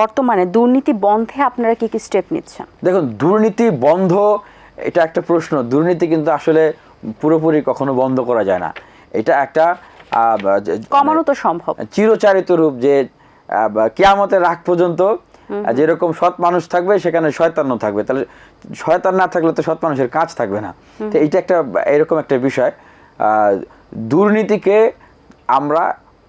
বর্তমানে দুর্নীতি বন্ধে আপনারা কি কি স্টেপ নিচ্ছেন? দেখুন দুর্নীতি বন্ধ এটা একটা প্রশ্ন। দুর্নীতি কিন্তু আসলে পুরোপুরি কখনো বন্ধ করা যায় না। এটা একটা কমানো তো সম্ভব। চিরচারিত রূপ যে কিয়ামতের রাগ পর্যন্ত যেরকম সৎ মানুষ থাকবে সেখানে শয়তানও থাকবে। তাহলে শয়তান না থাকলে তো সৎ মানুষের কাজ থাকবে না। তো এটা একটা এরকম একটা বিষয়। আহ, দুর্নীতিকে আমরা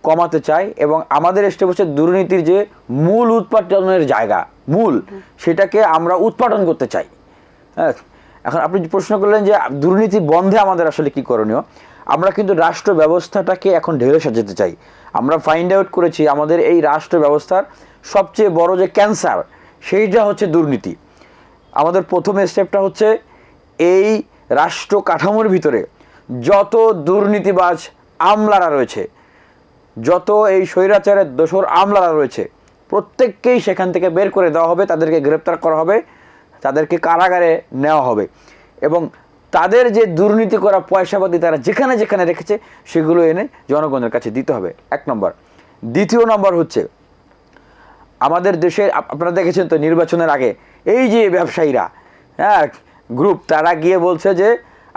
কমাতে চাই এবং আমাদের স্টেপ হচ্ছে দুর্নীতির যে মূল উৎপাদনের জায়গা, মূল, সেটাকে আমরা উৎপাদন করতে চাই। হ্যাঁ এখন আপনি প্রশ্ন করলেন যে দুর্নীতি বন্ধে আমাদের আসলে কি করণীয়, আমরা কিন্তু রাষ্ট্র ব্যবস্থাটাকে এখন ঢেলে সাজাতে চাই। আমরা ফাইন্ড আউট করেছি আমাদের এই রাষ্ট্র ব্যবস্থার সবচেয়ে বড় যে ক্যান্সার সেইটা হচ্ছে দুর্নীতি। আমাদের প্রথম স্টেপটা হচ্ছে এই রাষ্ট্র কাঠামোর ভিতরে যত দুর্নীতিবাজ আমলারা রয়েছে যত এই স্বৈরাচারের দোসর আমলারা রয়েছে, প্রত্যেককেই সেখান থেকে বের করে দেওয়া হবে, তাদেরকে গ্রেপ্তার করা হবে, তাদেরকে কারাগারে নেওয়া হবে। এবং তাদের যে দুর্নীতি করা পয়সাপাতি তারা যেখানে যেখানে রেখেছে, সেগুলো এনে জনগণের কাছে দিতে হবে। এক নম্বর। দ্বিতীয় নম্বর হচ্ছে, আমাদের দেশে আপনারা দেখেছেন তো নির্বাচনের আগে, এই যে ব্যবসায়ীরা হ্যাঁ গ্রুপ তারা গিয়ে বলছে যে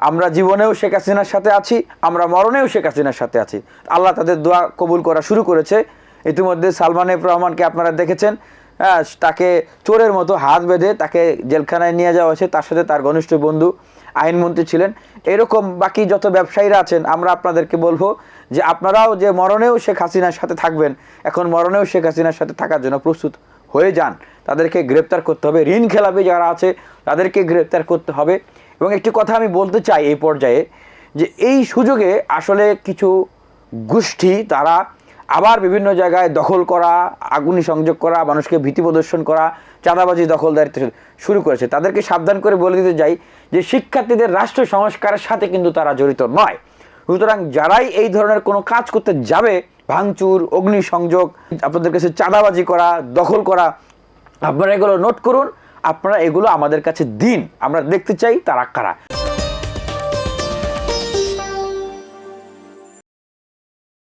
আমরা জীবনেও শেখ হাসিনার সাথে আছি, আমরা মরণেও শেখ হাসিনার সাথে আছি। আল্লাহ তাদের দোয়া কবুল করা শুরু করেছে। ইতিমধ্যে সালমান এফ রহমানকে আপনারা দেখেছেন হ্যাঁ তাকে চোরের মতো হাত বেঁধে তাকে জেলখানায় নিয়ে যাওয়া হয়েছে, তার সাথে তার ঘনিষ্ঠ বন্ধু, আইনমন্ত্রী ছিলেন। এরকম বাকি যত ব্যবসায়ীরা আছেন, আমরা আপনাদেরকে বলব যে আপনারাও যে মরণেও শেখ হাসিনার সাথে থাকবেন, এখন মরণেও শেখ হাসিনার সাথে থাকার জন্য প্রস্তুত হয়ে যান। তাদেরকে গ্রেপ্তার করতে হবে। ঋণ খেলাপি যারা আছে, তাদেরকে গ্রেপ্তার করতে হবে। এবং একটি কথা আমি বলতে চাই এই পর্যায়ে যে এই সুযোগে আসলে কিছু গোষ্ঠী তারা আবার বিভিন্ন জায়গায় দখল করা, আগুনি সংযোগ করা, মানুষকে ভীতি প্রদর্শন করা, চাঁদাবাজি দখলদারিত্ব শুরু করেছে। তাদেরকে সাবধান করে বলে দিতে যাই যে শিক্ষার্থীদের রাষ্ট্র সংস্কারের সাথে কিন্তু তারা জড়িত নয়। সুতরাং যারাই এই ধরনের কোনো কাজ করতে যাবে, ভাঙচুর, অগ্নিসংযোগ, আপনাদের কাছে চাঁদাবাজি করা, দখল করা, আপনারা এগুলো নোট করুন। আপনারা এগুলো আমাদের কাছে দিন। আমরা দেখতে চাই তারা কারা।